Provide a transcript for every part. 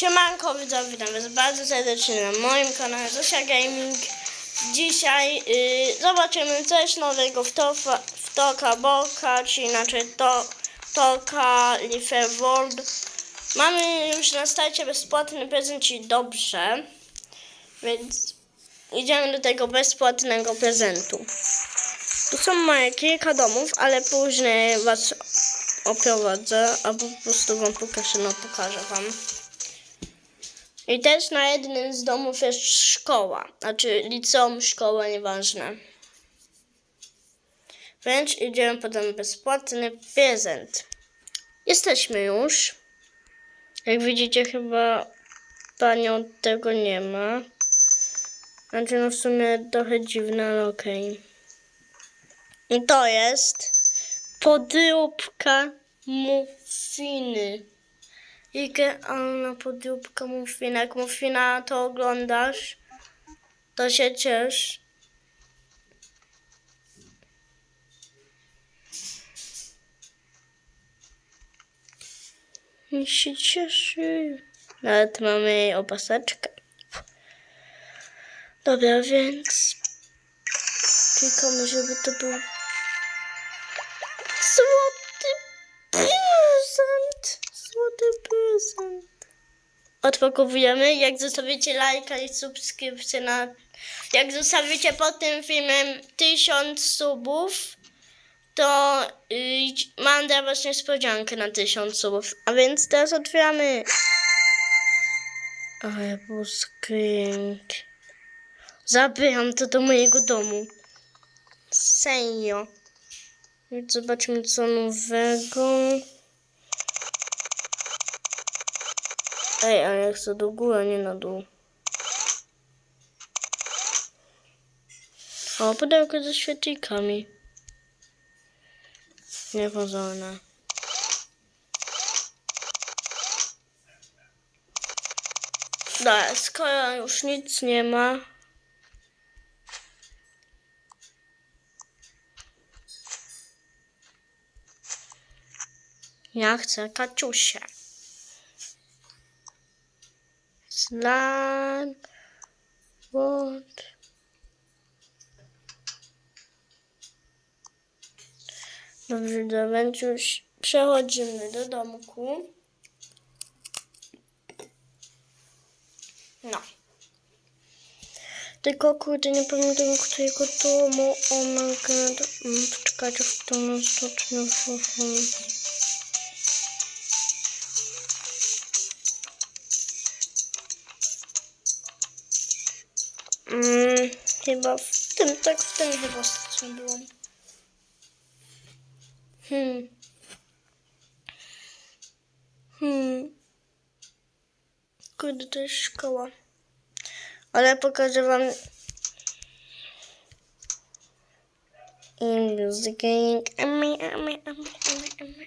Siemanko widzowie, witam was bardzo serdecznie na moim kanale Zosia Gaming. Dzisiaj y, zobaczymy coś nowego w, tofa, w Toka Boka, czy inaczej to, Toka Life World. Mamy już na starcie bezpłatny prezent i dobrze, więc idziemy do tego bezpłatnego prezentu. Tu są moje kilka domów, ale później was oprowadzę, albo po prostu wam pokażę, no pokażę wam. I też na jednym z domów jest szkoła, znaczy liceum, szkoła, nieważne. Więc idziemy po ten bezpłatny prezent. Jesteśmy już. Jak widzicie, chyba panią tego nie ma. Znaczy, no w sumie trochę dziwne, ale okej. I to jest podróbka mufiny. Idealna podróbka mufina. Jak mufina to oglądasz, to się ciesz. I się cieszy. Nawet mamy jej opaseczkę. Dobra, więc klikamy, żeby to był Odpakowujemy. Jak zostawicie lajka i subskrypcję na... Jak zostawicie pod tym filmem 1000 subów, to yy, mam dla was niespodziankę na 1000 subów. A więc teraz otwieramy. Ale buskink. Zabieram to do mojego domu. Serio. Zobaczmy co nowego. Ej, ale ja chcę do góry, a nie na dół. O, pudełko ze świetlikami. Niepozorne. Dobra, skoro już nic nie ma, ja chcę Kaciusię. Slime. What? Dobrze, do więc już przechodzimy do domku. No. Tylko kurde, nie pamiętam którego domu. God. Mm, Poczekajcie, w którą stocznię chyba w tym, tak w tym chyba ostatnio byłam. Hmm. Hmm. Kurde, to jest szkoła. Ale pokażę wam in music gang. Ami, ami, ami, ami, ami, ami.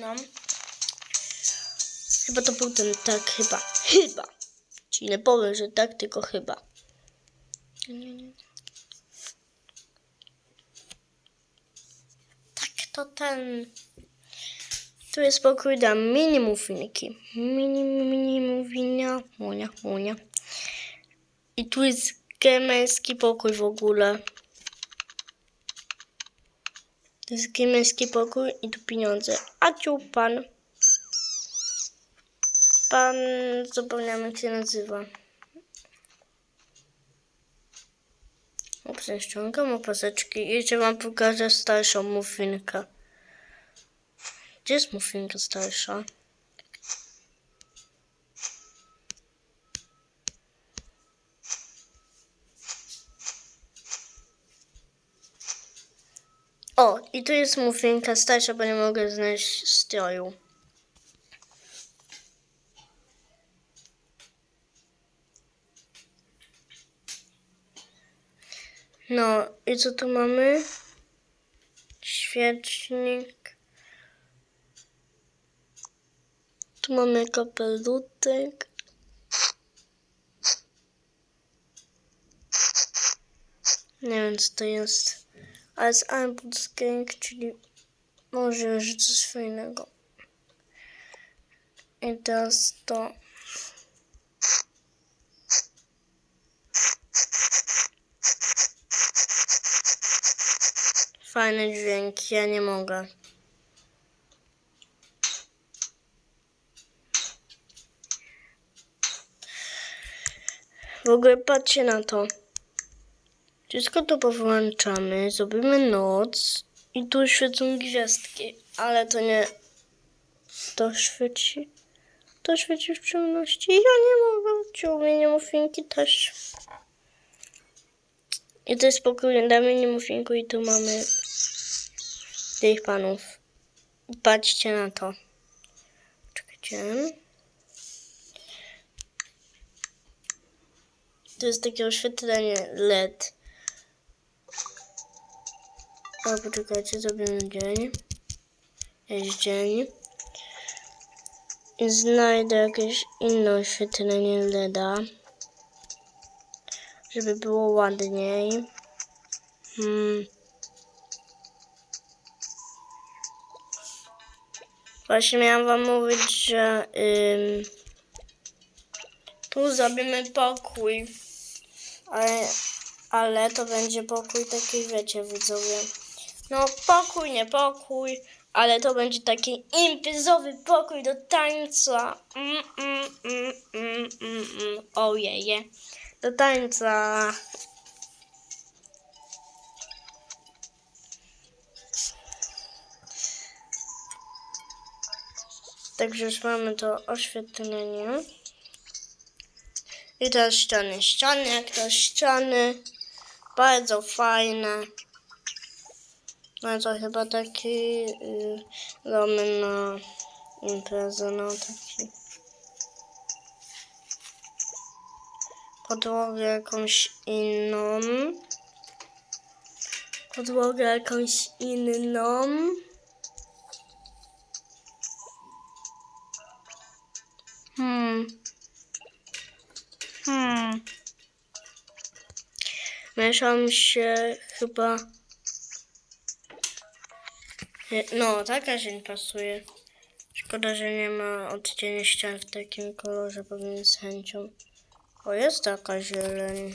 No. Chyba to był ten tak, chyba. Chyba. Czyli nie powiem, że tak, tylko chyba. Tak, to ten. Tu jest pokój dla mini muffinki. Mini, mini muffinia. Munia, munia. I tu jest gemeński pokój w ogóle. To jest gemeński pokój i tu pieniądze. A ciu pan. Pan, zapomniałem jak się nazywa. Ups, ściągam opaseczki i jeszcze wam pokażę starszą muffinkę. Gdzie jest muffinka starsza? O, i tu jest muffinka starsza, bo nie mogę znaleźć stroju. No i co tu mamy? Świecznik. Tu mamy kapelutek. Nie wiem co to jest. Ale z Ambus Gang, czyli Może już coś fajnego. I teraz to. Fajny dźwięk, ja nie mogę. W ogóle patrzcie na to. Wszystko to powłączamy, zrobimy noc i tu świecą gwiazdki, ale to nie... To świeci... To świeci w ciemności. Ja nie mogę. Ciągnienie mufinki też. I to pokój damy mufinku i tu mamy tych panów. Patrzcie na to. Czekajcie. To jest takie oświetlenie LED. O, poczekajcie, zrobimy dzień. Jest dzień. I znajdę jakieś inne oświetlenie LEDa. Żeby było ładniej. Hmm. Właśnie miałam wam mówić, że ym, tu zrobimy pokój. Ale, ale to będzie pokój taki, wiecie, widzowie. No, pokój, nie pokój, ale to będzie taki imprezowy pokój do tańca. Mm, mm, mm, mm, mm, mm. Ojeje. Do tańca. Także już mamy to oświetlenie. I teraz ściany. Ściany, jak to ściany. Bardzo fajne. No to chyba taki y, domy na imprezę, no taki. Podłogę jakąś inną. Podłogę jakąś inną. Hmm. Hmm. Mieszam się chyba. No, taka nie pasuje. Szkoda, że nie ma odcienia ścian w takim kolorze, powiem z chęcią. O, jest taka zieleń.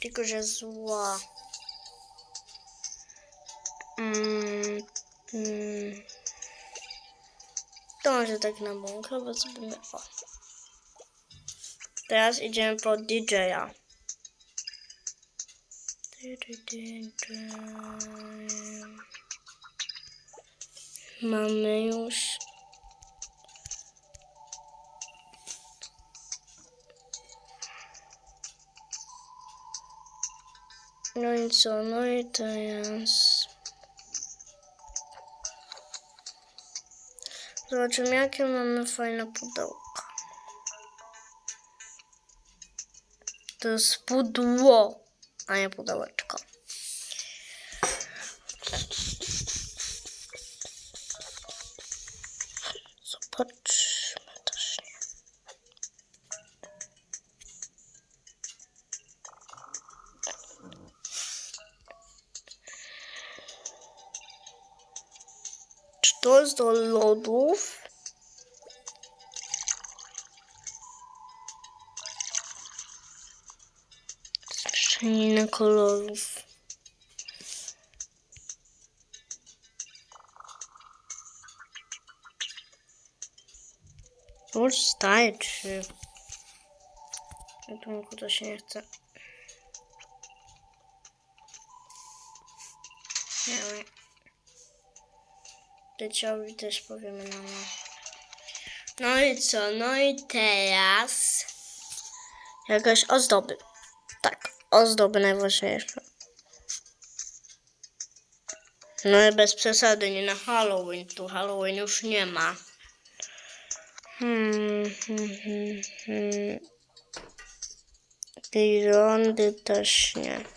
Tylko, że zła. Mm, mm. To może tak na bąkę, bo zrobimy o. Teraz idziemy po DJ-a. Mamy już. No i co? No i teraz. Zobaczymy, jakie mamy fajne pudełka. To jest pudło, a nie pudełeczko. To jest do lodów? Szczeliny kolorów. Już starczy. Ratunku to się nie chce. Nie. Dzieciowi też powiemy na no. No i co? No i teraz jakaś ozdoby. Tak, ozdoby najważniejsze. No i bez przesady, nie na Halloween. Tu Halloween już nie ma. Hmm, hmm, hmm, hmm. Też nie.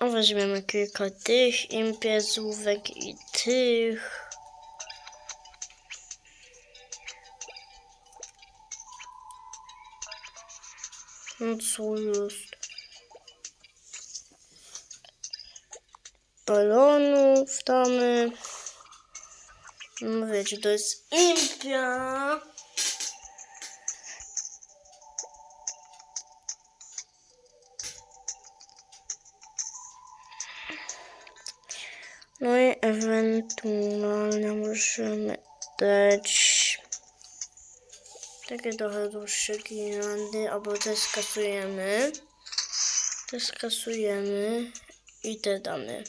Weźmiemy kilka tych imprezówek i tych. No co jest? balonów damy. No wiecie, to jest impia. No i ewentualnie możemy dać takie trochę dłuższe girlandy, albo te skasujemy. Te skasujemy i te damy.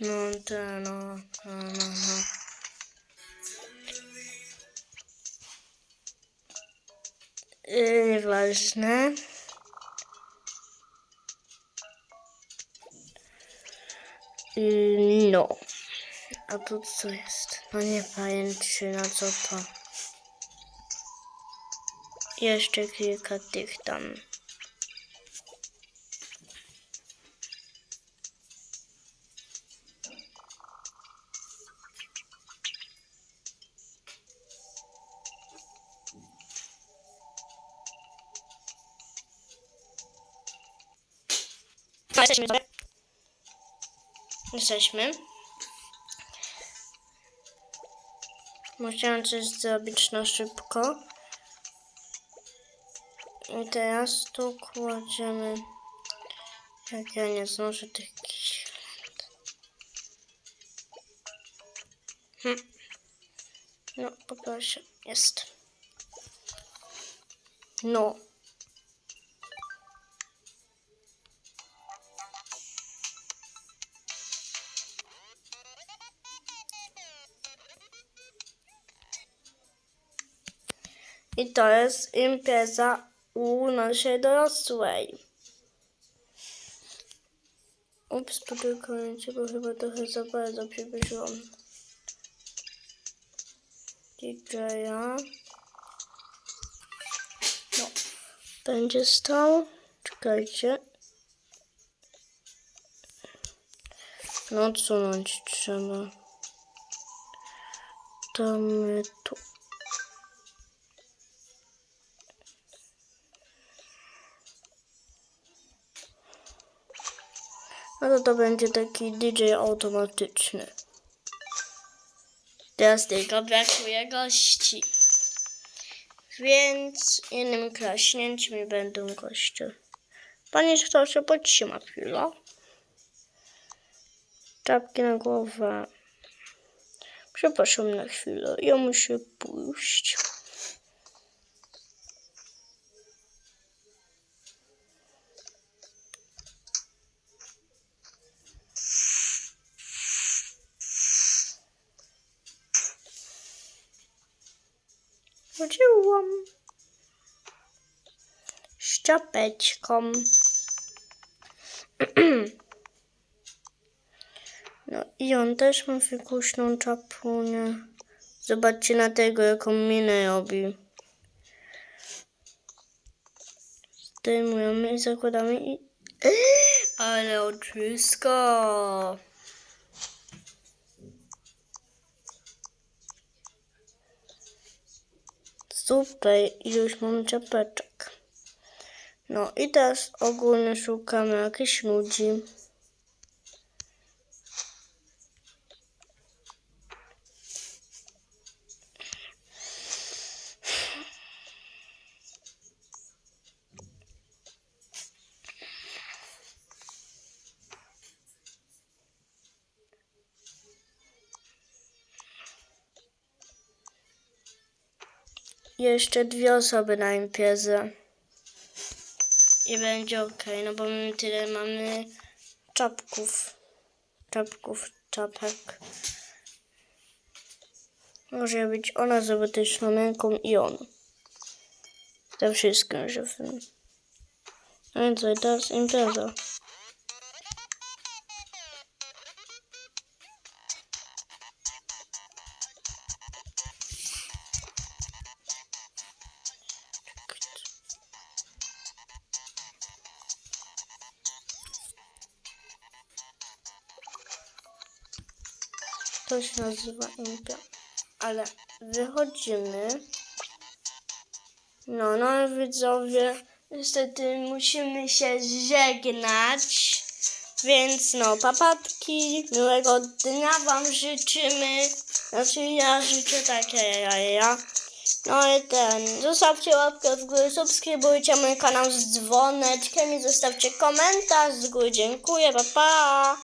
No, te, no, no, no, no. Nieważne. No. A tu co jest? No nie pajęczyna, co to? Jeszcze kilka tych tam. No, jesteśmy sobie. Jesteśmy. Musiałem coś zrobić na szybko. I teraz tu kładziemy. Jak ja nie zdążę tych girland. Hm. No, poproszę. Jest. No. I to jest impreza u naszej dorosłej. Ups, poczekajcie, bo chyba trochę za bardzo przybliżyłam. DJ-a. No, będzie stał. Czekajcie. No, odsunąć trzeba. To my tu. No to będzie taki DJ automatyczny. Teraz tylko brakuje gości. Więc jednym klaśnięciem będą goście. Panie kto się podtrzyma chwilę. Czapki na głowę. Przepraszam na chwilę. Ja muszę pójść. Chodziłam z czapeczką. No i on też ma fikuśną czapunię. Zobaczcie na tego, jaką minę robi. Zdejmujemy i zakładamy i... Ale oczysko! Super, już mam czapeczek. No i teraz ogólnie szukamy jakichś ludzi. Jeszcze dwie osoby na imprezę. I będzie ok, no bo my tyle mamy czapków. Czapków, czapek. Może być ona z robotyczną ręką i on. Ze wszystkim żywym. No i co, teraz impreza. To się nazywa impia. Ale wychodzimy. No, no widzowie, niestety musimy się żegnać. Więc no, papatki, miłego dnia Wam życzymy. Znaczy ja życzę takie jaja. No i ten, zostawcie łapkę w górę, subskrybujcie mój kanał z dzwoneczkiem i zostawcie komentarz z góry. Dziękuję, pa pa!